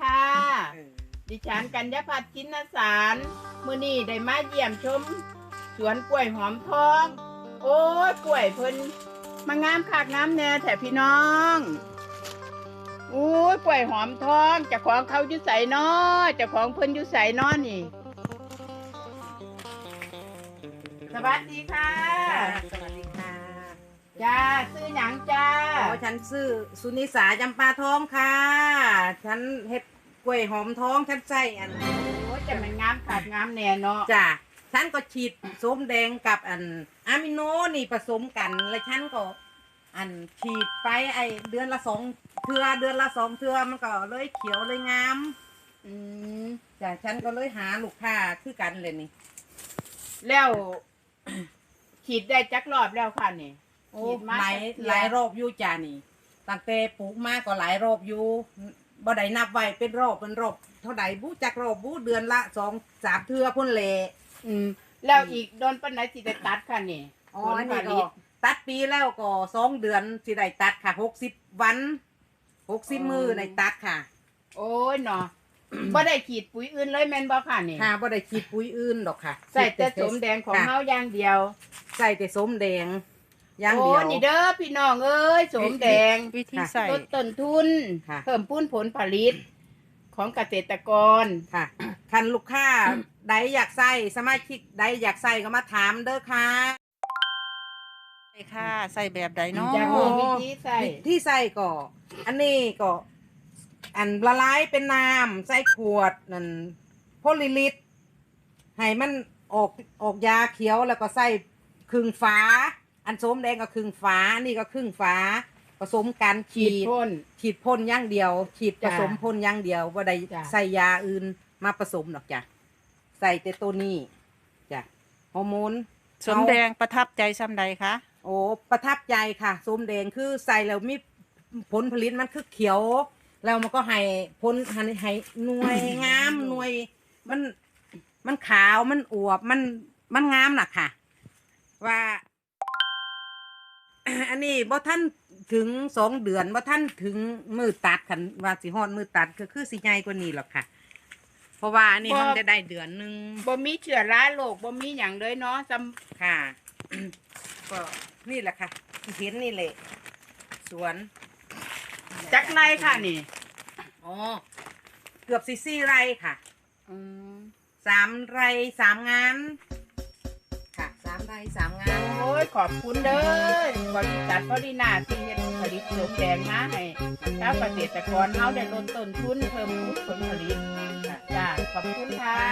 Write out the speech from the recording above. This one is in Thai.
ค่ะ ดิฉันกัญญาพัฒน์ชินสารมื้อนี้ได้มาเยี่ยมชม สวนกล้วยหอมทอง โอ้ยกล้วยเพิ่นมางามคากงามแน่แถพี่น้องโอ้ยกล้วยหอมทองเจ้าของเขาอยู่ใส่นอเจ้าของเพิ่นอยู่ใส่นอนี่ สวัสดีค่ะ สวัสดีค่ะ จ้าซื้อหยังจ้าอ๋อฉันชื่อสุนิสาจำปาทองค่ะ ฉันเฮ็ดกล้วยหอมทองฉันใส่อันโอ้ยจะมันงามขากงามแน่เนาะจ้ะฉันก็ฉีดส้มแดงกับอันอะมิโนนี่ผสมกันแล้วฉันก็ อันฉีดไปไอเดือนละสองเทือเดือนละสองเทือมันก็เลยเขียวเลยงามอืมจ้ะฉันก็เลยหาลูกค้าคือกันเลยนี่ แล้วฉีดได้จักรอบแล้วค่ะนี่โอ้ฉีดมาหลายจากเทื่อ หลายรอบอยู่จ้านี่ตั้งแต่ปลูกมาก็หลายรอบอยู่ บ่ได้นับไว้เป็นรอบเป็นรอบเท่าใดบูจักรอบบูเดือนละสองสามเทือพ่นเลอืมแล้วอีกโดนปันไหนสิได้ตัดค่ะนี่อ๋อผลอันผนี้ลิก็ตตัดปีแล้วก็สองเดือนสิได้ตัดค่ะหกสิบวันหกสิบอ๋อมือได้ตัดค่ะโอ้ยเนาะบ่ได้ขีดปุ๋ยอื่นเลยแม่นบ่ค่ะนี่ค่ะบ่ได้ฉีดปุ๋ยอื่นดอกค่ะใส่แต่สมแดงของค่ะเฮาอย่างเดียว ใส่แต่สมแดง อย่างโอ้เดียว นี่เด้อพี่น้องเอ้ยสมแดงวิธีค่ะใส่ ลดต้นทุน ค่ะ เพิ่มพูนผลผลิต ของเกษตรกร ค่ะ คันลูกค้าใดอยากใส่สมาชิกใดอยากใส่ก็มาถามเด้อค่ะ ใส่ค่ะ ใส่แบบใดเนาะจะโอ้รู้วิธีใส่ที่ใส่ก็ อันนี้ก็ อันละลายเป็นน้ำใส่ขวดนั่นโพลิลิตให้มันออกออกยาเขียวแล้วก็ใส่ครึ่งฝา อันส้มแดงก็ครึ่งฝานี่ก็ครึ่งฝาผสมกันฉีฉีดดพ่น ฉีดพ่นอย่างเดียว ฉีดผจ้ะสมพ่นอย่างเดียวว่าได้จ้ะ ใส่ยาอื่นมาผสมหรอกจ้ะใส่แต่ตัวนี้จ้ะฮอร์โมน สมแดงประทับใจซ้ำใดคะ โอ้ประทับใจค่ะส้มแดงคือใส่แล้วมีผลผลิตมันคือเขียวแล้วมันก็ให้ผลให้ให้หน่วย งามหน่วย มันมันขาวมันอวบมันมันงามน่ะค่ะ ว่า อันนี้บ่ท่านถึงสองเดือนบ่ท่านถึงมือตัดคันว่าสิฮอดมือตัดก็คือสิใหญ่กว่านี้หรอกค่ะ เพราะว่าอันนี้บ่ มันจะได้เดือนหนึงบ่มีเชื้อราโรคบ่มีหยังเลยเนาะจำค่ะ ก็นี่แหละค่ะที่เห็นนี่แหละสวนจักไรค่ะนี่อ๋อเกือบสี่สี่ไร่ค่ะ อืมสามไร่สามงาน ค่ะสามไร่สามงานโอ้ยขอบคุณเด้อบริษัทพอดีนาที่เฮ็ดผลิตสมแดงมาให้ชาวเกษตรกรเขาได้ลดต้นทุนเพิ่มผลผลิตจ้าขอบคุณค่ะ